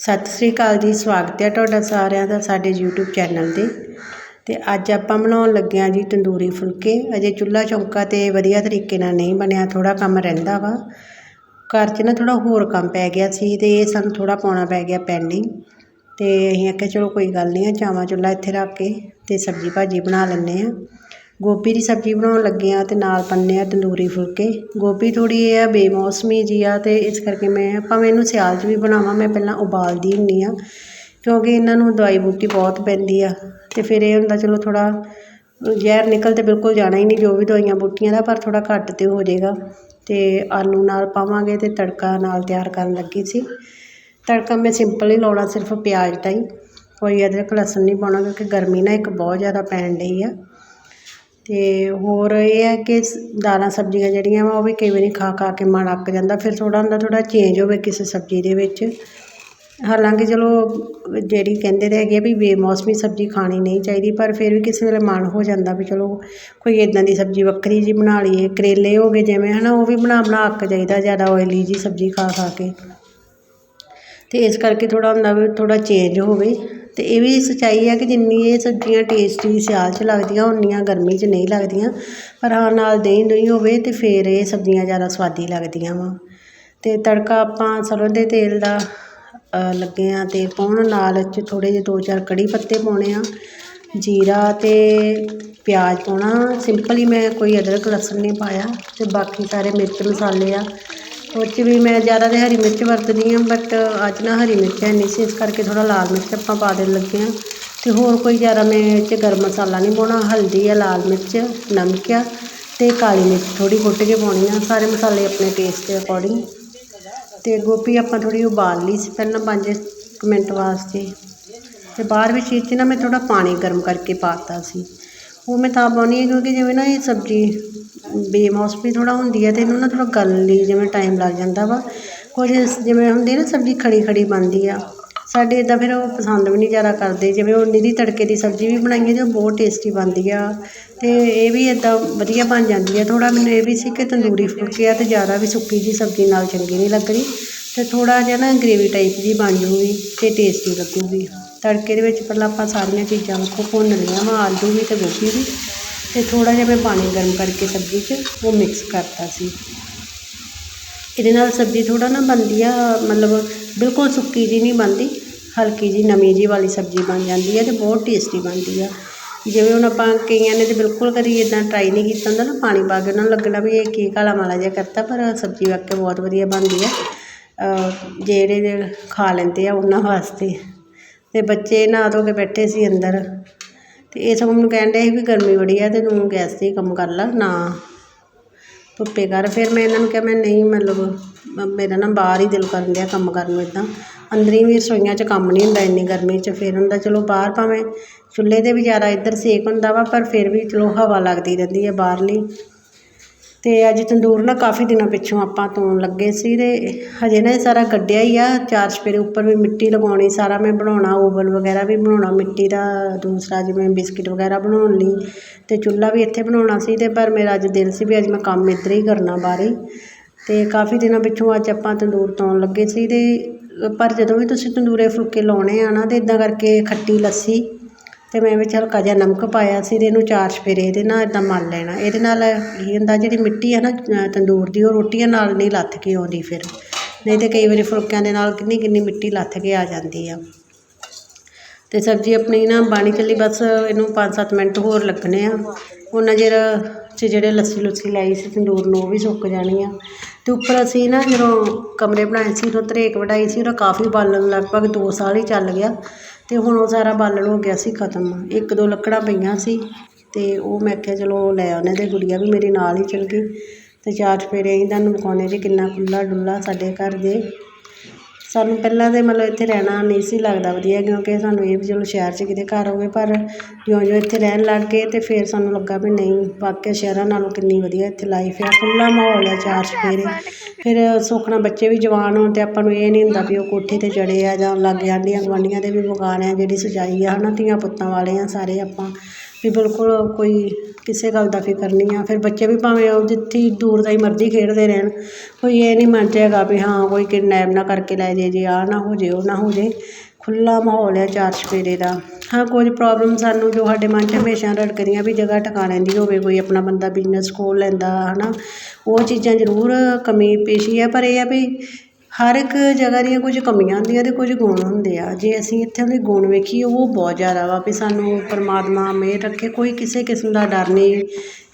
ਸਤਿ ਸ੍ਰੀ ਅਕਾਲ ਜੀ, ਸਵਾਗਤ ਹੈ ਤੁਹਾਡਾ ਸਾਰਿਆਂ ਦਾ ਸਾਡੇ YouTube ਚੈਨਲ 'ਤੇ। ਤੇ ਅੱਜ ਆਪਾਂ ਬਣਾਉਣ ਲੱਗੇ ਹਾਂ ਜੀ ਤੰਦੂਰੀ ਫੁਲਕੇ। ਅਜੇ ਚੁੱਲ੍ਹਾ ਚੌਂਕਾ 'ਤੇ ਵਧੀਆ ਤਰੀਕੇ ਨਾਲ ਨਹੀਂ ਬਣਿਆ, ਥੋੜ੍ਹਾ ਕੰਮ ਰਹਿੰਦਾ ਵਾ। ਘਰ 'ਚ ਨਾ ਥੋੜ੍ਹਾ ਹੋਰ ਕੰਮ ਪੈ ਗਿਆ ਸੀ ਤੇ ਇਹ ਸਾਨੂੰ ਥੋੜ੍ਹਾ ਪਾਉਣਾ ਪੈ ਗਿਆ ਪੈਂਡਿੰਗ ਤੇ ਅਸੀਂ ਆਖਿਆ, ਚਲੋ ਕੋਈ ਗੱਲ ਨਹੀਂ ਆ ਚਾਵਾਂ ਚੁੱਲ੍ਹਾ ਇੱਥੇ ਰੱਖ ਕੇ ਤੇ ਸਬਜ਼ੀ ਭਾਜੀ ਬਣਾ ਲੈਂਦੇ ਹਾਂ। ਗੋਭੀ ਦੀ ਸਬਜ਼ੀ ਬਣਾਉਣ ਲੱਗੇ ਹਾਂ ਅਤੇ ਨਾਲ ਪੰਨੇ ਆ ਤੰਦੂਰੀ ਫੁਲਕੇ। ਗੋਭੀ ਥੋੜ੍ਹੀ ਇਹ ਆ, ਬੇਮੌਸਮੀ ਜਿਹੀ ਆ ਅਤੇ ਇਸ ਕਰਕੇ ਮੈਂ ਭਾਵੇਂ ਇਹਨੂੰ ਸਿਆਲ 'ਚ ਵੀ ਬਣਾਵਾਂ, ਮੈਂ ਪਹਿਲਾਂ ਉਬਾਲਦੀ ਹੁੰਦੀ ਹਾਂ ਕਿਉਂਕਿ ਇਹਨਾਂ ਨੂੰ ਦਵਾਈ ਬੂਟੀ ਬਹੁਤ ਪੈਂਦੀ ਆ ਅਤੇ ਫਿਰ ਇਹ ਹੁੰਦਾ ਚਲੋ ਥੋੜ੍ਹਾ ਜ਼ਹਿਰ ਨਿਕਲ ਤਾਂ ਬਿਲਕੁਲ ਜਾਣਾ ਹੀ ਨਹੀਂ ਜੋ ਵੀ ਦਵਾਈਆਂ ਬੂਟੀਆਂ ਦਾ, ਪਰ ਥੋੜ੍ਹਾ ਘੱਟ ਤੇ ਹੋ ਜਾਏਗਾ। ਅਤੇ ਆਲੂ ਨਾਲ ਪਾਵਾਂਗੇ ਅਤੇ ਤੜਕਾ ਨਾਲ ਤਿਆਰ ਕਰਨ ਲੱਗੀ ਸੀ। ਤੜਕਾ ਮੈਂ ਸਿੰਪਲ ਹੀ ਲਾਉਣਾ, ਸਿਰਫ ਪਿਆਜ਼ ਦਾ ਹੀ। ਕੋਈ ਅਦਰਕ ਲਸਣ ਨਹੀਂ ਪਾਉਣਾ ਕਿਉਂਕਿ ਗਰਮੀ ਨਾ ਇੱਕ ਬਹੁਤ ਜ਼ਿਆਦਾ ਪੈਣ ਡਈ ਆ। ਅਤੇ ਹੋਰ ਇਹ ਹੈ ਕਿ ਦਾਲਾਂ ਸਬਜ਼ੀਆਂ ਜਿਹੜੀਆਂ ਵਾ ਉਹ ਵੀ ਕਈ ਵਾਰੀ ਖਾ ਖਾ ਕੇ ਮਨ ਅੱਕ ਜਾਂਦਾ, ਫਿਰ ਥੋੜ੍ਹਾ ਹੁੰਦਾ ਥੋੜ੍ਹਾ ਚੇਂਜ ਹੋਵੇ ਕਿਸੇ ਸਬਜ਼ੀ ਦੇ ਵਿੱਚ। ਹਾਲਾਂਕਿ ਚਲੋ ਜਿਹੜੀ ਕਹਿੰਦੇ ਤਾਂ ਹੈਗੇ ਆ ਵੀ ਬੇਮੌਸਮੀ ਸਬਜ਼ੀ ਖਾਣੀ ਨਹੀਂ ਚਾਹੀਦੀ, ਪਰ ਫਿਰ ਵੀ ਕਿਸੇ ਵੇਲੇ ਮਨ ਹੋ ਜਾਂਦਾ ਵੀ ਚਲੋ ਕੋਈ ਇੱਦਾਂ ਦੀ ਸਬਜ਼ੀ ਵੱਖਰੀ ਜਿਹੀ ਬਣਾ ਲਈਏ, ਕਰੇਲੇ ਹੋ ਗਏ ਜਿਵੇਂ ਹੈ ਨਾ ਉਹ ਵੀ ਬਣਾ ਬਣਾ ਅੱਕ ਜਾਈਦਾ ਜ਼ਿਆਦਾ ਓਇਲੀ ਜਿਹੀ ਸਬਜ਼ੀ ਖਾ ਖਾ ਕੇ। ਅਤੇ ਇਸ ਕਰਕੇ ਥੋੜ੍ਹਾ ਹੁੰਦਾ ਵੀ ਥੋੜ੍ਹਾ ਚੇਂਜ ਹੋਵੇ। ਅਤੇ ਇਹ ਵੀ ਸੱਚਾਈ ਹੈ ਕਿ ਜਿੰਨੀ ਇਹ ਸਬਜ਼ੀਆਂ ਟੇਸਟੀ ਸਿਆਲ 'ਚ ਲੱਗਦੀਆਂ, ਉਨੀਆਂ ਗਰਮੀ 'ਚ ਨਹੀਂ ਲੱਗਦੀਆਂ। ਪਰ ਹਾਂ, ਨਾਲ ਦਹੀਂ ਦੁਹੀਂ ਹੋਵੇ ਤੇ ਫਿਰ ਇਹ ਸਬਜ਼ੀਆਂ ਜ਼ਿਆਦਾ ਸਵਾਦੀ ਲੱਗਦੀਆਂ ਵਾ। ਅਤੇ ਤੜਕਾ ਆਪਾਂ ਸਰ੍ਹੋਂ ਦੇ ਤੇਲ ਦਾ ਲੱਗੇ ਹਾਂ ਅਤੇ ਪਾਉਣ। ਨਾਲ ਚ ਥੋੜ੍ਹੇ ਜਿਹੇ ਦੋ ਚਾਰ ਕੜੀ ਪੱਤੇ ਪਾਉਣੇ ਆ। ਜੀਰਾ ਅਤੇ ਪਿਆਜ਼ ਪਾਉਣਾ। ਸਿੰਪਲ ਹੀ ਮੈਂ ਕੋਈ ਅਦਰਕ, ਲਸਣ ਨਹੀਂ ਪਾਇਆ। ਅਤੇ ਬਾਕੀ ਸਾਰੇ ਮਿਰਚ ਮਸਾਲੇ ਆ। ਉਹ 'ਚ ਵੀ ਮੈਂ ਜ਼ਿਆਦਾ ਤਾਂ ਹਰੀ ਮਿਰਚ ਵਰਤਦੀ ਹਾਂ ਬਟ ਅੱਜ ਨਾ ਹਰੀ ਮਿਰਚ ਹੈ ਨਹੀਂ ਸੀ, ਇਸ ਕਰਕੇ ਥੋੜ੍ਹਾ ਲਾਲ ਮਿਰਚ ਆਪਾਂ ਪਾ ਦੇਣ ਲੱਗੇ ਹਾਂ। ਅਤੇ ਹੋਰ ਕੋਈ ਜ਼ਿਆਦਾ ਮੈਂ ਇਹ 'ਚ ਗਰਮ ਮਸਾਲਾ ਨਹੀਂ ਪਾਉਣਾ, ਹਲਦੀ ਆ ਲਾਲ ਮਿਰਚ, ਨਮਕ ਆ ਅਤੇ ਕਾਲੀ ਮਿਰਚ ਥੋੜ੍ਹੀ ਕੁੱਟ ਕੇ ਪਾਉਣੀ ਆ, ਸਾਰੇ ਮਸਾਲੇ ਆਪਣੇ ਟੇਸਟ ਦੇ ਅਕੋਰਡਿੰਗ ਅਤੇ ਗੋਭੀ ਆਪਾਂ ਥੋੜ੍ਹੀ ਉਬਾਲ ਲਈ ਸੀ ਪਹਿਲਾਂ ਪੰਜ ਮਿੰਟ ਵਾਸਤੇ। ਅਤੇ ਬਾਅਦ ਵਿੱਚ ਇਹ 'ਚ ਨਾ ਮੈਂ ਥੋੜ੍ਹਾ ਪਾਣੀ ਗਰਮ ਕਰਕੇ ਪਾਤਾ ਸੀ। ਉਹ ਮੈਂ ਤਾਂ ਪਾਉਂਦੀ ਹਾਂ ਕਿਉਂਕਿ ਜਿਵੇਂ ਨਾ ਇਹ ਸਬਜ਼ੀ ਬੇਮੌਸਮੀ ਥੋੜ੍ਹਾ ਹੁੰਦੀ ਹੈ ਅਤੇ ਇਹਨੂੰ ਨਾ ਥੋੜ੍ਹਾ ਗਲਣ ਲਈ ਜਿਵੇਂ ਟਾਈਮ ਲੱਗ ਜਾਂਦਾ ਵਾ। ਕੁਝ ਜਿਵੇਂ ਹੁੰਦੀ ਨਾ ਸਬਜ਼ੀ ਖੜੀ ਖੜੀ ਬਣਦੀ ਆ। ਸਾਡੇ ਇੱਦਾਂ ਫਿਰ ਉਹ ਪਸੰਦ ਵੀ ਨਹੀਂ ਜ਼ਿਆਦਾ ਕਰਦੇ। ਜਿਵੇਂ ਉਹ ਨਿਰੀ ਤੜਕੇ ਦੀ ਸਬਜ਼ੀ ਵੀ ਬਣਾਈਏ ਤੇ ਉਹ ਬਹੁਤ ਟੇਸਟੀ ਬਣਦੀ ਆ। ਅਤੇ ਇਹ ਵੀ ਇੱਦਾਂ ਵਧੀਆ ਬਣ ਜਾਂਦੀ ਆ। ਥੋੜ੍ਹਾ ਮੈਨੂੰ ਇਹ ਵੀ ਸੀ ਕਿ ਤੰਦੂਰੀ ਫੁਲਕੇ ਆ ਅਤੇ ਜ਼ਿਆਦਾ ਵੀ ਸੁੱਕੀ ਜਿਹੀ ਸਬਜ਼ੀ ਨਾਲ ਚੰਗੀ ਨਹੀਂ ਲੱਗਣੀ। ਅਤੇ ਥੋੜ੍ਹਾ ਜਿਹਾ ਨਾ ਗ੍ਰੇਵੀ ਟਾਈਪ ਜਿਹੀ ਬਣ ਜੂਗੀ ਅਤੇ ਟੇਸਟੀ ਲੱਗੂਗੀ। ਤੜਕੇ ਦੇ ਵਿੱਚ ਪਹਿਲਾਂ ਆਪਾਂ ਸਾਰੀਆਂ ਚੀਜ਼ਾਂ ਨੂੰ ਭੁੰਨ ਲਈਆਂ ਵਾ, ਆਲੂ ਵੀ ਅਤੇ ਗੋਭੀ ਵੀ। ਅਤੇ ਥੋੜ੍ਹਾ ਜਿਹਾ ਮੈਂ ਪਾਣੀ ਗਰਮ ਕਰਕੇ ਸਬਜ਼ੀ 'ਚ ਉਹ ਮਿਕਸ ਕਰਤਾ ਸੀ। ਇਹਦੇ ਨਾਲ ਸਬਜ਼ੀ ਥੋੜ੍ਹਾ ਨਾ ਬਣਦੀ ਆ, ਮਤਲਬ ਬਿਲਕੁਲ ਸੁੱਕੀ ਜੀ ਨਹੀਂ ਬਣਦੀ, ਹਲਕੀ ਜੀ ਨਮੀ ਜੀ ਵਾਲੀ ਸਬਜ਼ੀ ਬਣ ਜਾਂਦੀ ਹੈ ਅਤੇ ਬਹੁਤ ਟੇਸਟੀ ਬਣਦੀ ਆ। ਜਿਵੇਂ ਹੁਣ ਆਪਾਂ ਕਈਆਂ ਨੇ ਤੇ ਬਿਲਕੁਲ ਕਦੀ ਇਦਾਂ ਟਰਾਈ ਨਹੀਂ ਕੀਤਾ ਹੁੰਦਾ ਨਾ, ਪਾਣੀ ਪਾ ਕੇ ਉਹਨਾਂ ਨੂੰ ਲੱਗਣਾ ਵੀ ਇਹ ਕੀ ਕਾਲਾ ਮਾਲਾ ਜਿਹਾ ਕਰਤਾ, ਪਰ ਸਬਜ਼ੀ ਵਾਕਿਆ ਬਹੁਤ ਵਧੀਆ ਬਣਦੀ ਆ। ਜਿਹੜੇ ਖਾ ਲੈਂਦੇ ਆ ਉਹਨਾਂ ਵਾਸਤੇ। ਅਤੇ ਬੱਚੇ ਨਹਾ ਧੋ ਕੇ ਬੈਠੇ ਸੀ ਅੰਦਰ। ਅਤੇ ਇਹ ਸਗੋਂ ਮੈਨੂੰ ਕਹਿਣ ਡਿਆ ਸੀ ਵੀ ਗਰਮੀ ਬੜੀ ਆ ਅਤੇ ਤੂੰ ਗੈਸ 'ਤੇ ਹੀ ਕੰਮ ਕਰ ਲਾ, ਨਾ। ਧੁੱਪੇ ਕਰ। ਫਿਰ ਮੈਂ ਇਹਨਾਂ ਨੂੰ ਕਿਹਾ, ਮੈਂ ਨਹੀਂ, ਮਤਲਬ ਮੇਰਾ ਨਾ ਬਾਹਰ ਹੀ ਦਿਲ ਕਰਨ ਡਿਆ ਕੰਮ ਕਰਨ ਨੂੰ ਇੱਦਾਂ ਅੰਦਰੀ ਵੀ ਰਸੋਈਆਂ 'ਚ ਕੰਮ ਨਹੀਂ ਹੁੰਦਾ ਇੰਨੀ ਗਰਮੀ 'ਚ। ਫਿਰ ਹੁੰਦਾ, ਚਲੋ ਬਾਹਰ ਭਾਵੇਂ ਚੁੱਲ੍ਹੇ 'ਤੇ ਵੀ ਜ਼ਿਆਦਾ ਇੱਧਰ ਸੇਕ ਹੁੰਦਾ ਵਾ, ਪਰ ਫਿਰ ਵੀ ਚਲੋ ਹਵਾ ਲੱਗਦੀ ਰਹਿੰਦੀ ਹੈ ਬਾਹਰਲੀ। ਅਤੇ ਅੱਜ ਤੰਦੂਰ ਨਾ ਕਾਫੀ ਦਿਨਾਂ ਪਿੱਛੋਂ ਆਪਾਂ ਧੋਣ ਲੱਗੇ ਸੀ ਅਤੇ ਹਜੇ ਨਾ ਇਹ ਸਾਰਾ ਕੱਢਿਆ ਹੀ ਆ। ਚਾਰ ਚਪੇਰੇ ਉੱਪਰ ਵੀ ਮਿੱਟੀ ਲਗਾਉਣੀ, ਸਾਰਾ ਮੈਂ ਬਣਾਉਣਾ, ਓਵਨ ਵਗੈਰਾ ਵੀ ਬਣਾਉਣਾ, ਮਿੱਟੀ ਦਾ ਦੂਸਰਾ ਜਿਵੇਂ ਬਿਸਕਿਟ ਵਗੈਰਾ ਬਣਾਉਣ ਲਈ ਅਤੇ ਚੁੱਲ੍ਹਾ ਵੀ ਇੱਥੇ ਬਣਾਉਣਾ ਸੀ ਅਤੇ ਪਰ ਮੇਰਾ ਅੱਜ ਦਿਲ ਸੀ ਵੀ ਅੱਜ ਮੈਂ ਕੰਮ ਇੱਧਰ ਹੀ ਕਰਨਾ ਬਾਹਰ। ਹੀ ਅਤੇ ਕਾਫੀ ਦਿਨਾਂ ਪਿੱਛੋਂ ਅੱਜ ਆਪਾਂ ਤੰਦੂਰ ਧੋਣ ਲੱਗੇ ਸੀ ਅਤੇ ਪਰ ਜਦੋਂ ਵੀ ਤੁਸੀਂ ਤੰਦੂਰੇ ਫੁਲਕੇ ਲਾਉਣੇ ਆ ਨਾ ਤਾਂ ਇੱਦਾਂ ਕਰਕੇ ਖੱਟੀ ਲੱਸੀ ਅਤੇ ਮੈਂ ਵਿੱਚ ਹਲਕਾ ਜਿਹਾ ਨਮਕ ਪਾਇਆ ਸੀ ਅਤੇ ਇਹਨੂੰ ਚਾਰ ਚਫੇਰੇ ਇਹਦੇ ਨਾਲ ਇੱਦਾਂ ਮਲ ਲੈਣਾ। ਇਹਦੇ ਨਾਲ ਕੀ ਹੁੰਦਾ, ਜਿਹੜੀ ਮਿੱਟੀ ਹੈ ਨਾ ਤੰਦੂਰ ਦੀ, ਉਹ ਰੋਟੀਆਂ ਨਾਲ ਨਹੀਂ ਲੱਥ ਕੇ ਆਉਂਦੀ ਫਿਰ। ਨਹੀਂ ਤਾਂ ਕਈ ਵਾਰੀ ਫੁਲਕਿਆਂ ਦੇ ਨਾਲ ਕਿੰਨੀ ਕਿੰਨੀ ਮਿੱਟੀ ਲੱਥ ਕੇ ਆ ਜਾਂਦੀ ਆ। ਅਤੇ ਸਬਜ਼ੀ ਆਪਣੀ ਨਾ ਬਾਣੀ ਚੱਲੀ, ਬਸ ਇਹਨੂੰ 5-7 ਮਿੰਟ ਹੋਰ ਲੱਗਣੇ ਆ। ਉਹਨਾਂ ਚਿਰ 'ਚ ਜਿਹੜੇ ਲੱਸੀ ਲੁੱਸੀ ਲਾਈ ਸੀ ਤੰਦੂਰ ਨੂੰ, ਉਹ ਵੀ ਸੁੱਕ ਜਾਣੀ ਆ। ਅਤੇ ਉੱਪਰ ਅਸੀਂ ਨਾ ਜਦੋਂ ਕਮਰੇ ਬਣਾਏ ਸੀ, ਉਦੋਂ ਤਰੇਕ ਵਢਾਈ ਸੀ, ਉਹਦਾ ਕਾਫੀ ਬਾਲਣ ਲਗਭਗ ਦੋ ਸਾਲ ਹੀ ਚੱਲ ਗਿਆ। ਅਤੇ ਹੁਣ ਉਹ ਸਾਰਾ ਬਾਲਣ ਹੋ ਗਿਆ ਸੀ ਖਤਮ। ਇੱਕ ਦੋ ਲੱਕੜਾਂ ਪਈਆਂ ਸੀ ਅਤੇ ਉਹ ਮੈਂ ਆਖਿਆ ਚਲੋ ਲੈ ਆਉਂਦੇ ਤੇ ਗੁੜੀਆ ਵੀ ਮੇਰੇ ਨਾਲ ਹੀ ਚਲ ਗਈ। ਅਤੇ ਚਾਰ ਚਫੇਰੇ ਅਸੀਂ ਤੁਹਾਨੂੰ ਵਿਖਾਉਂਦੇ ਜੀ ਕਿੰਨਾ ਖੁੱਲ੍ਹਾ ਡੁੱਲ੍ਹਾ ਸਾਡੇ ਘਰ ਦੇ। ਸਾਨੂੰ ਪਹਿਲਾਂ ਤਾਂ ਮਤਲਬ ਇੱਥੇ ਰਹਿਣਾ ਨਹੀਂ ਸੀ ਲੱਗਦਾ ਵਧੀਆ ਕਿਉਂਕਿ ਸਾਨੂੰ ਇਹ ਵੀ ਚਲੋ ਸ਼ਹਿਰ 'ਚ ਕਿਤੇ ਘਰ ਹੋਵੇ, ਪਰ ਜਿਉਂ ਜਿਉਂ ਇੱਥੇ ਰਹਿਣ ਲੱਗ ਗਏ ਅਤੇ ਫਿਰ ਸਾਨੂੰ ਲੱਗਾ ਵੀ ਨਹੀਂ, ਵਾਕਿਆ ਸ਼ਹਿਰਾਂ ਨਾਲੋਂ ਕਿੰਨੀ ਵਧੀਆ ਇੱਥੇ ਲਾਈਫ ਆ, ਖੁੱਲ੍ਹਾ ਮਾਹੌਲ ਆ ਚਾਰ ਚੁਫੇਰੇ। ਫਿਰ ਸੁੱਖਣਾ ਬੱਚੇ ਵੀ ਜਵਾਨ ਹੋਣ ਅਤੇ ਆਪਾਂ ਨੂੰ ਇਹ ਨਹੀਂ ਹੁੰਦਾ ਵੀ ਉਹ ਕੋਠੇ 'ਤੇ ਚੜ੍ਹੇ ਆ ਜਾਂ ਲਾਗੇ ਆਂਢੀਆਂ ਗੁਆਂਢੀਆਂ ਦੇ ਵੀ ਮਕਾਨ ਆ, ਜਿਹੜੀ ਸਜਾਈ ਆ ਹੈ ਨਾ ਧੀਆਂ ਪੁੱਤਾਂ ਵਾਲੇ ਆ ਸਾਰੇ ਆਪਾਂ। ਵੀ ਬਿਲਕੁਲ ਕੋਈ ਕਿਸੇ ਗੱਲ ਦਾ ਫਿਕਰ ਨਹੀਂ ਆ। ਫਿਰ ਬੱਚੇ ਵੀ ਭਾਵੇਂ ਉਹ ਜਿੱਥੇ ਦੂਰ ਦਾ ਹੀ ਮਰਜ਼ੀ ਖੇਡਦੇ ਰਹਿਣ। ਕੋਈ ਇਹ ਨਹੀਂ ਮਨ 'ਚ ਹੈਗਾ ਵੀ ਹਾਂ ਕੋਈ ਕਿਡਨੈਪ ਨਾ ਕਰਕੇ ਲੈ ਜੇ ਜੇ ਆਹ ਨਾ ਹੋ ਜੇ, ਉਹ ਨਾ ਹੋ ਜੇ। ਖੁੱਲ੍ਹਾ ਮਾਹੌਲ ਹੈ ਚਾਰ ਚੁਫੇਰੇ ਦਾ। ਹਾਂ, ਕੁਝ ਪ੍ਰੋਬਲਮ ਸਾਨੂੰ ਜੋ ਸਾਡੇ ਮਨ 'ਚ ਹਮੇਸ਼ਾ ਰੜਕਦੀਆਂ ਵੀ ਜਗ੍ਹਾ ਟਿਕਾਣੇ ਦੀ ਹੋਵੇ, ਕੋਈ ਆਪਣਾ ਬੰਦਾ ਬਿਜ਼ਨਸ ਖੋਲ੍ਹ ਲੈਂਦਾ ਹੈ ਨਾ ਉਹ ਚੀਜ਼ਾਂ ਜ਼ਰੂਰ ਕਮੀ ਪੇਸ਼ੀ ਹੈ ਪਰ ਇਹ ਆ ਵੀ ਹਰ ਇੱਕ ਜਗ੍ਹਾ ਦੀਆਂ ਕੁਝ ਕਮੀਆਂ ਹੁੰਦੀਆਂ ਅਤੇ ਕੁਝ ਗੁਣ ਹੁੰਦੇ ਆ। ਜੇ ਅਸੀਂ ਇੱਥੋਂ ਦੇ ਗੁਣ ਵੇਖੀਏ, ਉਹ ਬਹੁਤ ਜ਼ਿਆਦਾ ਵਾ ਵੀ ਸਾਨੂੰ ਪਰਮਾਤਮਾ ਮਿਹਰ ਰੱਖੇ, ਕੋਈ ਕਿਸੇ ਕਿਸਮ ਦਾ ਡਰ ਨਹੀਂ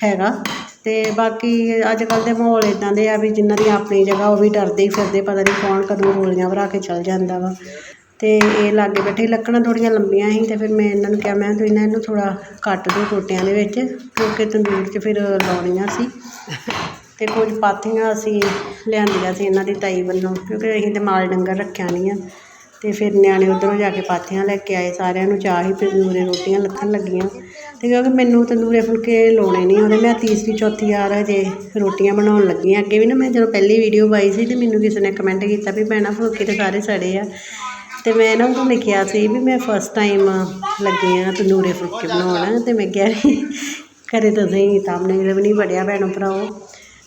ਹੈਗਾ। ਅਤੇ ਬਾਕੀ ਅੱਜ ਕੱਲ੍ਹ ਦੇ ਮਾਹੌਲ ਇੱਦਾਂ ਦੇ ਆ ਵੀ ਜਿਨ੍ਹਾਂ ਦੀ ਆਪਣੀ ਜਗ੍ਹਾ ਉਹ ਵੀ ਡਰਦੇ ਹੀ ਫਿਰਦੇ, ਪਤਾ ਨਹੀਂ ਕੌਣ ਕਦੋਂ ਗੋਲੀਆਂ ਭਰਾ ਕੇ ਚੱਲ ਜਾਂਦਾ ਵਾ। ਅਤੇ ਇਹ ਲਾਗੇ ਬੈਠੇ ਲੱਕੜਾਂ ਥੋੜ੍ਹੀਆਂ ਲੰਬੀਆਂ ਸੀ ਅਤੇ ਫਿਰ ਮੈਂ ਇਹਨਾਂ ਨੂੰ ਕਿਹਾ, ਮੈਂ ਤੁਸੀਂ ਨਾ ਇਹਨੂੰ ਥੋੜ੍ਹਾ ਕੱਟ ਦਿਓ ਟੋਟਿਆਂ ਦੇ ਵਿੱਚ, ਕਿਉਂਕਿ ਤੰਦੂਰ 'ਚ ਫਿਰ ਲਾਉਣੀਆਂ ਸੀ। ਅਤੇ ਕੁਝ ਪਾਥੀਆਂ ਅਸੀਂ ਲਿਆਂਦੀਆਂ ਸੀ ਇਹਨਾਂ ਦੀ ਤਾਈ ਵੱਲੋਂ, ਕਿਉਂਕਿ ਅਸੀਂ ਤਾਂ ਮਾਲ ਡੰਗਰ ਰੱਖਿਆ ਨਹੀਂ ਆ। ਅਤੇ ਫਿਰ ਨਿਆਣੇ ਉੱਧਰੋਂ ਜਾ ਕੇ ਪਾਥੀਆਂ ਲੈ ਕੇ ਆਏ, ਸਾਰਿਆਂ ਨੂੰ ਚਾਹ ਸੀ ਤੰਦੂਰੇ ਰੋਟੀਆਂ ਲੱਥਣ ਲੱਗੀਆਂ। ਅਤੇ ਕਿਉਂਕਿ ਮੈਨੂੰ ਤੰਦੂਰੇ ਫੁਲਕੇ ਲਾਉਣੇ ਨਹੀਂ ਆਉਂਦੇ, ਮੈਂ ਤੀਸਰੀ, ਚੌਥੀ ਵਾਰ ਹਜੇ ਰੋਟੀਆਂ ਬਣਾਉਣ ਲੱਗੀ ਹਾਂ। ਅੱਗੇ ਵੀ ਨਾ ਮੈਂ ਜਦੋਂ ਪਹਿਲੀ ਵੀਡੀਓ ਪਾਈ ਸੀ ਅਤੇ ਮੈਨੂੰ ਕਿਸੇ ਨੇ ਕਮੈਂਟ ਕੀਤਾ ਵੀ ਭੈਣਾ, ਫੁਲਕੇ ਤਾਂ ਸਾਰੇ ਸੜੇ ਆ। ਅਤੇ ਮੈਂ ਨਾ ਉਹਨੂੰ ਲਿਖਿਆ ਸੀ ਵੀ ਮੈਂ ਫਸਟ ਟਾਈਮ ਲੱਗੀ ਹਾਂ ਤੰਦੂਰੇ ਫੁਲਕੇ ਬਣਾਉਣ। ਅਤੇ ਮੈਂ ਕਿਹਾ ਵੀ ਘਰੇ ਤਾਂ ਸਹੀ thumbnail ਵੀ ਨਹੀਂ ਪੜਿਆ ਭੈਣੋ ਭਰਾਓ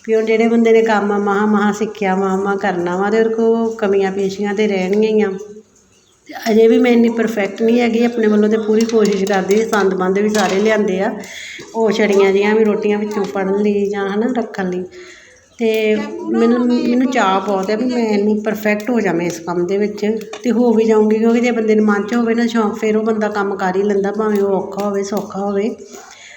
ਵੀ ਹੁਣ ਜਿਹੜੇ ਬੰਦੇ ਨੇ ਕੰਮ ਮਹਾਂ ਮਹਾਂ ਸਿੱਖਿਆ, ਮਹਾ ਮਹਾਂ ਕਰਨਾ ਵਾ ਅਤੇ ਉਹਦੇ ਕੋਲ ਕਮੀਆਂ ਪੇਸ਼ੀਆਂ ਤਾਂ ਰਹਿਣਗੀਆਂ ਹੀ ਆ। ਅਤੇ ਅਜੇ ਵੀ ਮੈਂ ਇੰਨੀ ਪਰਫੈਕਟ ਨਹੀਂ ਹੈਗੀ, ਆਪਣੇ ਵੱਲੋਂ ਤਾਂ ਪੂਰੀ ਕੋਸ਼ਿਸ਼ ਕਰਦੀ ਸੰਦ ਬੰਦ ਵੀ ਸਾਰੇ ਲਿਆਂਦੇ ਆ, ਉਹ ਛੜੀਆਂ ਜਿਹੀਆਂ ਵੀ ਰੋਟੀਆਂ ਵਿੱਚੋਂ ਫੜਨ ਲਈ ਜਾਂ ਹੈ ਨਾ ਰੱਖਣ ਲਈ। ਅਤੇ ਮੈਨੂੰ ਮੈਨੂੰ ਚਾਅ ਬਹੁਤ ਹੈ ਵੀ ਮੈਂ ਇੰਨੀ ਪਰਫੈਕਟ ਹੋ ਜਾਵਾਂ ਇਸ ਕੰਮ ਦੇ ਵਿੱਚ ਅਤੇ ਹੋ ਵੀ ਜਾਊਂਗੀ, ਕਿਉਂਕਿ ਜੇ ਬੰਦੇ ਨੂੰ ਮਨ 'ਚ ਹੋਵੇ ਨਾ ਸ਼ੌਂਕ, ਫਿਰ ਉਹ ਬੰਦਾ ਕੰਮ ਕਰ ਹੀ ਲੈਂਦਾ, ਭਾਵੇਂ ਉਹ ਔਖਾ ਹੋਵੇ, ਸੌਖਾ ਹੋਵੇ।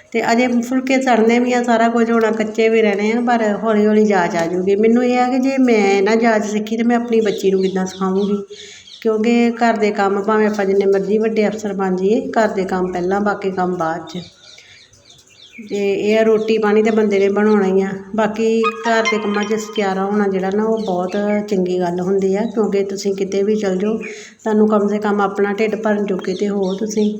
ਅਤੇ ਅਜੇ ਫੁਲਕੇ ਸੜਨੇ ਵੀ ਆ ਸਾਰਾ ਕੁਝ, ਹੋਣਾ ਕੱਚੇ ਵੀ ਰਹਿਣੇ ਆ, ਪਰ ਹੌਲੀ ਹੌਲੀ ਜਾਚ ਆ ਜੂਗੀ। ਮੈਨੂੰ ਇਹ ਆ ਕਿ ਜੇ ਮੈਂ ਨਾ ਜਾਚ ਸਿੱਖੀ ਤਾਂ ਮੈਂ ਆਪਣੀ ਬੱਚੀ ਨੂੰ ਕਿੱਦਾਂ ਸਿਖਾਊਂਗੀ? ਕਿਉਂਕਿ ਘਰ ਦੇ ਕੰਮ ਭਾਵੇਂ ਆਪਾਂ ਜਿੰਨੇ ਮਰਜ਼ੀ ਵੱਡੇ ਅਫਸਰ ਬਣ ਜਾਈਏ, ਘਰ ਦੇ ਕੰਮ ਪਹਿਲਾਂ, ਬਾਕੀ ਕੰਮ ਬਾਅਦ 'ਚ। ਅਤੇ ਇਹ ਆ ਰੋਟੀ ਪਾਣੀ ਤਾਂ ਬੰਦੇ ਨੇ ਬਣਾਉਣਾ ਹੀ ਆ। ਬਾਕੀ ਘਰ ਦੇ ਕੰਮਾਂ 'ਚ ਸਚਿਆਰਾ ਹੋਣਾ ਜਿਹੜਾ ਨਾ, ਉਹ ਬਹੁਤ ਚੰਗੀ ਗੱਲ ਹੁੰਦੀ ਆ। ਕਿਉਂਕਿ ਤੁਸੀਂ ਕਿਤੇ ਵੀ ਚਲ ਜਾਓ, ਤੁਹਾਨੂੰ ਕਮ ਸੇ ਕਮ ਆਪਣਾ ਢਿੱਡ ਭਰਨ ਜੋਗੇ ਤਾਂ ਹੋ ਤੁਸੀਂ।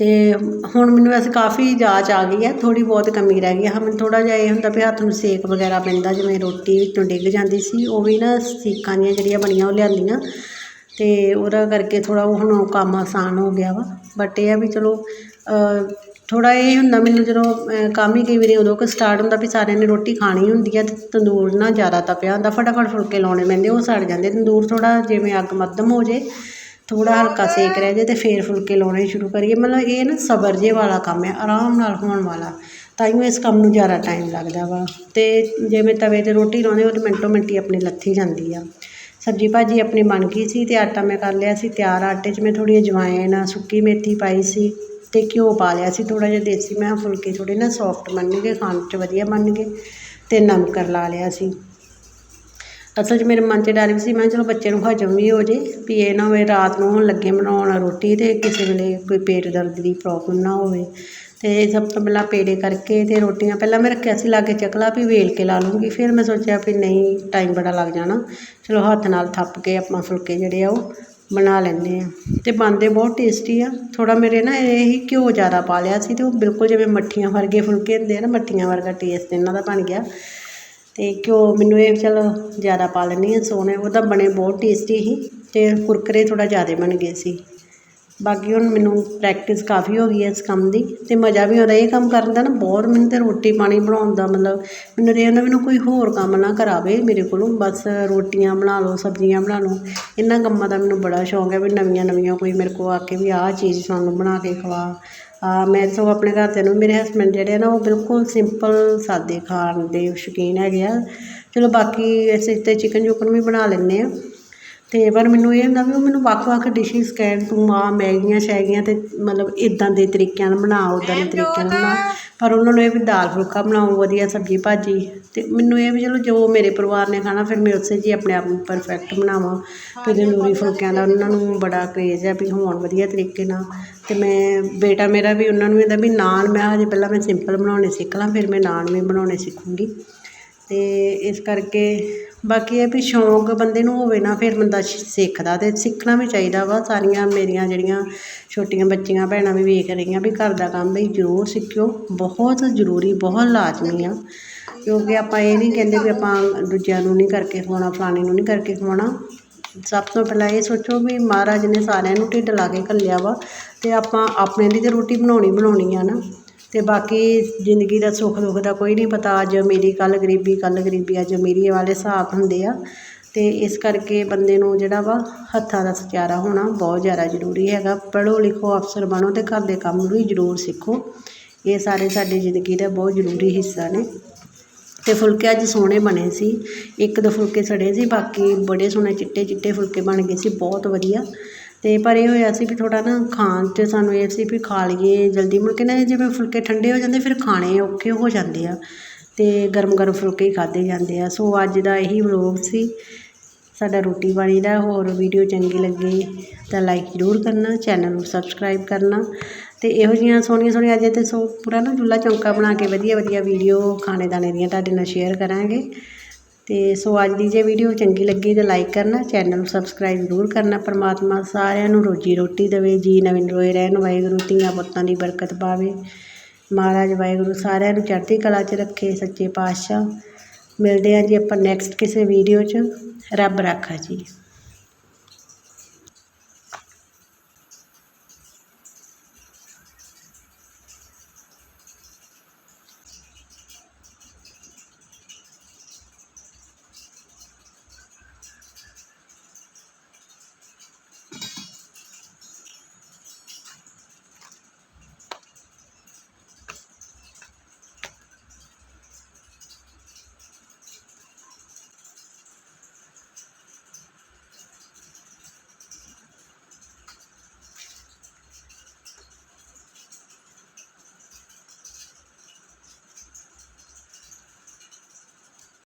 ਅਤੇ ਹੁਣ ਮੈਨੂੰ ਵੈਸੇ ਕਾਫੀ ਜਾਚ ਆ ਗਈ ਹੈ, ਥੋੜ੍ਹੀ ਬਹੁਤ ਕਮੀ ਰਹਿ ਗਈ ਹੈ। ਹਾਂ, ਮੈਨੂੰ ਥੋੜ੍ਹਾ ਜਿਹਾ ਇਹ ਹੁੰਦਾ ਵੀ ਹੱਥ ਨੂੰ ਸੇਕ ਵਗੈਰਾ ਪੈਂਦਾ, ਜਿਵੇਂ ਰੋਟੀ ਵਿੱਚੋਂ ਡਿੱਗ ਜਾਂਦੀ ਸੀ, ਉਹ ਵੀ ਨਾ ਸੇਕਾਂ ਦੀਆਂ ਜਿਹੜੀਆਂ ਬਣੀਆਂ ਉਹ ਲਿਆਂਦੀਆਂ। ਅਤੇ ਉਹਦਾ ਕਰਕੇ ਥੋੜ੍ਹਾ ਉਹ ਹੁਣ ਕੰਮ ਆਸਾਨ ਹੋ ਗਿਆ ਵਾ। ਬਟ ਇਹ ਆ ਵੀ ਚਲੋ ਥੋੜ੍ਹਾ ਇਹ ਹੁੰਦਾ ਮੈਨੂੰ ਜਦੋਂ ਕੰਮ ਹੀ ਕਈ ਵਾਰੀ ਉਦੋਂ ਕੁ ਸਟਾਰਟ ਹੁੰਦਾ ਵੀ ਸਾਰਿਆਂ ਨੇ ਰੋਟੀ ਖਾਣੀ ਹੁੰਦੀ ਹੈ ਅਤੇ ਤੰਦੂਰ ਨਾ ਜ਼ਿਆਦਾ ਤਪਿਆ ਹੁੰਦਾ। ਫਟਾਫਟ ਫੁਲਕੇ ਲਾਉਣੇ ਪੈਂਦੇ, ਉਹ ਸੜ ਜਾਂਦੇ। ਤੰਦੂਰ ਥੋੜ੍ਹਾ ਜਿਵੇਂ ਅੱਗ ਮੱਧਮ ਹੋ ਜੇ ਥੋੜ੍ਹਾ ਹਲਕਾ ਸੇਕ ਰਹਿ ਜੇ ਅਤੇ ਫਿਰ ਫੁਲਕੇ ਲਾਉਣੇ ਸ਼ੁਰੂ ਕਰੀਏ। ਮਤਲਬ ਇਹ ਨਾ ਸਬਰ ਜੇ ਵਾਲਾ ਕੰਮ ਹੈ ਆਰਾਮ ਨਾਲ ਹੋਣ ਵਾਲਾ। ਤਾਂਹੀਓ ਇਸ ਕੰਮ ਨੂੰ ਜ਼ਿਆਦਾ ਟਾਈਮ ਲੱਗਦਾ ਵਾ। ਅਤੇ ਜਿਵੇਂ ਤਵੇ 'ਤੇ ਰੋਟੀ ਲਾਉਂਦੇ ਉਹ ਤਾਂ ਮਿੰਟੋ ਮਿੰਟੀ ਆਪਣੀ ਲੱਥੀ ਜਾਂਦੀ ਆ। ਸਬਜ਼ੀ ਭਾਜੀ ਆਪਣੀ ਬਣ ਗਈ ਸੀ ਅਤੇ ਆਟਾ ਮੈਂ ਕਰ ਲਿਆ ਸੀ ਤਿਆਰ। ਆਟੇ 'ਚ ਮੈਂ ਥੋੜ੍ਹੀ ਅਜਵਾਇਣ ਸੁੱਕੀ ਮੇਥੀ ਪਾਈ ਸੀ ਅਤੇ ਘਿਓ ਪਾ ਲਿਆ ਸੀ ਥੋੜ੍ਹਾ ਜਿਹਾ ਦੇਸੀ। ਮੈਂ ਫੁਲਕੇ ਥੋੜ੍ਹੇ ਨਾ ਸੋਫਟ ਬਣਨਗੇ ਖਾਣ 'ਚ ਵਧੀਆ ਬਣਨਗੇ ਅਤੇ ਨਮਕ ਰਲਾ ਲਿਆ ਸੀ। ਅਸਲ 'ਚ ਮੇਰੇ ਮਨ 'ਚ ਡਰ ਵੀ ਸੀ, ਮੈਂ ਚਲੋ ਬੱਚੇ ਨੂੰ ਹਜਮ ਵੀ ਹੋ ਜੇ, ਵੀ ਇਹ ਨਾ ਹੋਵੇ ਰਾਤ ਨੂੰ ਹੁਣ ਲੱਗੇ ਬਣਾਉਣ ਰੋਟੀ ਅਤੇ ਕਿਸੇ ਵੇਲੇ ਕੋਈ ਪੇਟ ਦਰਦ ਦੀ ਪ੍ਰੋਬਲਮ ਨਾ ਹੋਵੇ। ਅਤੇ ਸਭ ਤੋਂ ਪਹਿਲਾਂ ਪੇੜੇ ਕਰਕੇ ਅਤੇ ਰੋਟੀਆਂ ਪਹਿਲਾਂ ਮੈਂ ਰੱਖਿਆ ਸੀ ਲਾਗੇ ਕੇ ਚਕਲਾ, ਵੀ ਵੇਲ ਕੇ ਲਾ ਲੂੰਗੀ। ਫਿਰ ਮੈਂ ਸੋਚਿਆ ਵੀ ਨਹੀਂ ਟਾਈਮ ਬੜਾ ਲੱਗ ਜਾਣਾ। ਚਲੋ ਹੱਥ ਨਾਲ ਥੱਪ ਕੇ ਆਪਾਂ ਫੁਲਕੇ ਜਿਹੜੇ ਆ ਉਹ ਬਣਾ ਲੈਂਦੇ ਹਾਂ ਅਤੇ ਬਣਦੇ ਬਹੁਤ ਟੇਸਟੀ ਆ। ਥੋੜ੍ਹਾ ਮੇਰੇ ਨਾ ਇਹ ਹੀ ਘਿਓ ਜ਼ਿਆਦਾ ਪਾ ਲਿਆ ਸੀ ਅਤੇ ਉਹ ਬਿਲਕੁਲ ਜਿਵੇਂ ਮੱਠੀਆਂ ਵਰਗੇ ਫੁਲਕੇ ਹੁੰਦੇ ਆ ਨਾ, ਮੱਠੀਆਂ ਵਰਗਾ ਟੇਸਟ ਇਹਨਾਂ ਦਾ ਬਣ ਗਿਆ। ਅਤੇ ਘਿਓ ਮੈਨੂੰ ਇਹ ਚਲੋ ਜ਼ਿਆਦਾ ਪਾ ਲੈਂਦੀ ਹਾਂ, ਸੋਹਣੇ ਉਹਦਾ ਬਣੇ ਬਹੁਤ ਟੇਸਟੀ ਸੀ ਅਤੇ ਕੁਰਕਰੇ ਥੋੜ੍ਹਾ ਜ਼ਿਆਦਾ ਬਣ ਗਏ ਸੀ। ਬਾਕੀ ਹੁਣ ਮੈਨੂੰ ਪ੍ਰੈਕਟਿਸ ਕਾਫੀ ਹੋ ਗਈ ਹੈ ਇਸ ਕੰਮ ਦੀ ਅਤੇ ਮਜ਼ਾ ਵੀ ਆਉਂਦਾ, ਇਹ ਕੰਮ ਕਰਨ ਦਾ ਨਾ ਬਹੁਤ ਮੈਨੂੰ ਤਾਂ ਰੋਟੀ ਪਾਣੀ ਬਣਾਉਣ ਦਾ ਮਤਲਬ ਮੈਨੂੰ ਇਹ ਹੁੰਦਾ ਮੈਨੂੰ ਕੋਈ ਹੋਰ ਕੰਮ ਨਾ ਕਰਾਵੇ ਮੇਰੇ ਕੋਲੋਂ, ਬਸ ਰੋਟੀਆਂ ਬਣਾ ਲਓ, ਸਬਜ਼ੀਆਂ ਬਣਾ ਲਓ, ਇਹਨਾਂ ਕੰਮਾਂ ਦਾ ਮੈਨੂੰ ਬੜਾ ਸ਼ੌਂਕ ਹੈ ਵੀ ਨਵੀਆਂ ਨਵੀਆਂ ਕੋਈ ਮੇਰੇ ਕੋਲ ਆ ਕੇ ਵੀ ਆਹ ਚੀਜ਼ ਸਾਨੂੰ ਬਣਾ ਕੇ ਖਵਾ ਮੈਂ ਸਗੋਂ ਆਪਣੇ ਘਰਦਿਆਂ ਨੂੰ, ਮੇਰੇ ਹਸਬੈਂਡ ਜਿਹੜੇ ਆ ਨਾ, ਉਹ ਬਿਲਕੁਲ ਸਿੰਪਲ ਸਾਦੇ ਖਾਣ ਦੇ ਸ਼ੌਕੀਨ ਹੈਗੇ ਆ। ਚਲੋ ਬਾਕੀ ਅਸੀਂ ਤਾਂ ਚਿਕਨ ਚੁਕਨ ਵੀ ਬਣਾ ਲੈਂਦੇ ਹਾਂ ਅਤੇ ਪਰ ਮੈਨੂੰ ਇਹ ਹੁੰਦਾ ਵੀ ਉਹ ਮੈਨੂੰ ਵੱਖ ਵੱਖ ਡਿਸ਼ਿਸ ਕਹਿਣ ਤੂੰ ਆ ਮੈਗੀਆਂ ਸ਼ੈਗੀਆਂ ਅਤੇ ਮਤਲਬ ਇੱਦਾਂ ਦੇ ਤਰੀਕਿਆਂ ਨਾਲ ਬਣਾ ਉੱਦਾਂ ਦੇ ਤਰੀਕਿਆਂ ਨਾਲ ਬਣਾ। ਪਰ ਉਹਨਾਂ ਨੂੰ ਇਹ ਵੀ ਦਾਲ ਫੁਲਕਾ ਬਣਾਓ ਵਧੀਆ ਸਬਜ਼ੀ ਭਾਜੀ। ਅਤੇ ਮੈਨੂੰ ਇਹ ਵੀ ਚਲੋ ਜੋ ਮੇਰੇ ਪਰਿਵਾਰ ਨੇ ਖਾਣਾ ਫਿਰ ਮੈਂ ਉਸੇ ਹੀ ਆਪਣੇ ਆਪ ਨੂੰ ਪਰਫੈਕਟ ਬਣਾਵਾਂ। ਅਤੇ ਤੰਦੂਰੀ ਫੁਲਕਿਆਂ ਦਾ ਉਹਨਾਂ ਨੂੰ ਬੜਾ ਕਰੇਜ਼ ਹੈ ਵੀ ਹੋਣ ਵਧੀਆ ਤਰੀਕੇ ਨਾਲ। ਅਤੇ ਮੈਂ ਬੇਟਾ ਮੇਰਾ ਵੀ ਉਹਨਾਂ ਨੂੰ ਇਹਦਾ ਵੀ ਨਾਨ ਮੈਂ ਹਜੇ ਪਹਿਲਾਂ ਮੈਂ ਸਿੰਪਲ ਬਣਾਉਣੇ ਸਿੱਖ ਲਾਂ ਫਿਰ ਮੈਂ ਨਾਨ ਵੀ ਬਣਾਉਣੇ ਸਿੱਖੂੰਗੀ। ਅਤੇ ਇਸ ਕਰਕੇ ਬਾਕੀ ਇਹ ਵੀ ਸ਼ੌਂਕ ਬੰਦੇ ਨੂੰ ਹੋਵੇ ਨਾ, ਫਿਰ ਬੰਦਾ ਸਿੱਖਦਾ ਅਤੇ ਸਿੱਖਣਾ ਵੀ ਚਾਹੀਦਾ ਵਾ। ਸਾਰੀਆਂ ਮੇਰੀਆਂ ਜਿਹੜੀਆਂ ਛੋਟੀਆਂ ਬੱਚੀਆਂ, ਭੈਣਾਂ ਵੀ ਵੇਖ ਰਹੀਆਂ ਵੀ ਘਰ ਦਾ ਕੰਮ ਵੀ ਜ਼ਰੂਰ ਸਿੱਖਿਓ। ਬਹੁਤ ਜ਼ਰੂਰੀ, ਬਹੁਤ ਲਾਜ਼ਮੀ ਆ। ਕਿਉਂਕਿ ਆਪਾਂ ਇਹ ਨਹੀਂ ਕਹਿੰਦੇ ਵੀ ਆਪਾਂ ਦੂਜਿਆਂ ਨੂੰ ਨਹੀਂ ਕਰਕੇ ਖਵਾਉਣਾ, ਫਲਾਣੇ ਨੂੰ ਨਹੀਂ ਕਰਕੇ ਖਵਾਉਣਾ। ਸਭ ਤੋਂ ਪਹਿਲਾਂ ਇਹ ਸੋਚੋ ਵੀ ਮਹਾਰਾਜ ਨੇ ਸਾਰਿਆਂ ਨੂੰ ਢਿੱਡ ਲਾ ਕੇ ਘੱਲਿਆ ਵਾ ਅਤੇ ਆਪਾਂ ਆਪਣੇ ਲਈ ਤਾਂ ਰੋਟੀ ਬਣਾਉਣੀ ਬਣਾਉਣੀ ਆ ਨਾ। ਅਤੇ ਬਾਕੀ ਜ਼ਿੰਦਗੀ ਦਾ ਸੁੱਖ ਦੁੱਖ ਦਾ ਕੋਈ ਨਹੀਂ ਪਤਾ, ਅੱਜ ਅਮੀਰੀ ਕੱਲ੍ਹ ਗਰੀਬੀ ਕੱਲ੍ਹ ਗਰੀਬੀ, ਅੱਜ ਅਮੀਰੀ ਵਾਲੇ ਹਿਸਾਬ ਹੁੰਦੇ ਆ। ਅਤੇ ਇਸ ਕਰਕੇ ਬੰਦੇ ਨੂੰ ਜਿਹੜਾ ਵਾ ਹੱਥਾਂ ਦਾ ਸਚਾਰਾ ਹੋਣਾ ਬਹੁਤ ਜ਼ਿਆਦਾ ਜ਼ਰੂਰੀ ਹੈਗਾ। ਪੜ੍ਹੋ ਲਿਖੋ, ਅਫਸਰ ਬਣੋ ਅਤੇ ਘਰ ਦੇ ਕੰਮ ਵੀ ਜ਼ਰੂਰ ਸਿੱਖੋ। ਇਹ ਸਾਰੇ ਸਾਡੀ ਜ਼ਿੰਦਗੀ ਦਾ ਬਹੁਤ ਜ਼ਰੂਰੀ ਹਿੱਸਾ ਨੇ। ਅਤੇ ਫੁਲਕੇ ਅੱਜ ਸੋਹਣੇ ਬਣੇ ਸੀ। ਇੱਕ ਦੋ ਫੁਲਕੇ ਸੜੇ ਸੀ, ਬਾਕੀ ਬੜੇ ਸੋਹਣੇ ਚਿੱਟੇ ਚਿੱਟੇ ਫੁਲਕੇ ਬਣ ਗਏ ਸੀ, ਬਹੁਤ ਵਧੀਆ। ਅਤੇ ਪਰ ਇਹ ਹੋਇਆ ਸੀ ਵੀ ਥੋੜ੍ਹਾ ਨਾ ਖਾਣ 'ਚ ਸਾਨੂੰ ਇਹ ਸੀ ਵੀ ਖਾ ਲਈਏ ਜਲਦੀ। ਮੁੜ ਕੇ ਨਾ ਜਿਵੇਂ ਫੁਲਕੇ ਠੰਡੇ ਹੋ ਜਾਂਦੇ, ਫਿਰ ਖਾਣੇ ਔਖੇ ਹੋ ਜਾਂਦੇ ਆ ਅਤੇ ਗਰਮ ਗਰਮ ਫੁਲਕੇ ਹੀ ਖਾਧੇ ਜਾਂਦੇ ਆ। ਸੋ ਅੱਜ ਦਾ ਇਹੀ ਵਲੋਗ ਸੀ। ਸਾਡਾ ਰੋਟੀ ਪਾਣੀ ਦਾ, ਹੋਰ ਵੀਡੀਓ ਚੰਗੀ ਲੱਗੀ ਤਾਂ ਲਾਈਕ ਜ਼ਰੂਰ ਕਰਨਾ ਚੈਨਲ ਨੂੰ ਸਬਸਕ੍ਰਾਈਬ ਕਰਨਾ ਅਤੇ ਇਹੋ ਜਿਹੀਆਂ ਸੋਹਣੀਆਂ ਸੋਹਣੀਆਂ ਅਜੇ ਤੇ ਸੋ ਪੂਰਾ ਨਾ ਚੁੱਲ੍ਹਾ ਚੌਂਕਾ ਬਣਾ ਕੇ ਵਧੀਆ ਵਧੀਆ ਵੀਡੀਓ ਖਾਣੇ ਦਾਣੇ ਦੀਆਂ ਤੁਹਾਡੇ ਨਾਲ ਸ਼ੇਅਰ ਕਰਾਂਗੇ। ਅਤੇ ਸੋ ਅੱਜ ਦੀ ਜੇ ਵੀਡੀਓ ਚੰਗੀ ਲੱਗੀ ਤਾਂ ਲਾਈਕ ਕਰਨਾ ਚੈਨਲ ਨੂੰ ਸਬਸਕ੍ਰਾਈਬ ਜ਼ਰੂਰ ਕਰਨਾ। ਪਰਮਾਤਮਾ ਸਾਰਿਆਂ ਨੂੰ ਰੋਜੀ ਰੋਟੀ ਦੇਵੇ, ਜੀ ਨਵੇਂ ਰੋਏ ਰਹਿਣ, ਵਾਹਿਗੁਰੂ ਧੀਆਂ ਪੁੱਤਾਂ ਦੀ ਬਰਕਤ ਪਾਵੇ। ਮਹਾਰਾਜ ਵਾਹਿਗੁਰੂ ਸਾਰਿਆਂ ਨੂੰ ਚੜ੍ਹਦੀ ਕਲਾ 'ਚ ਰੱਖੇ, ਸੱਚੇ ਪਾਤਸ਼ਾਹ। ਮਿਲਦੇ ਹਾਂ ਜੀ ਆਪਾਂ ਨੈਕਸਟ ਕਿਸੇ ਵੀਡੀਓ 'ਚ। ਰੱਬ ਰਾਖਾ ਜੀ।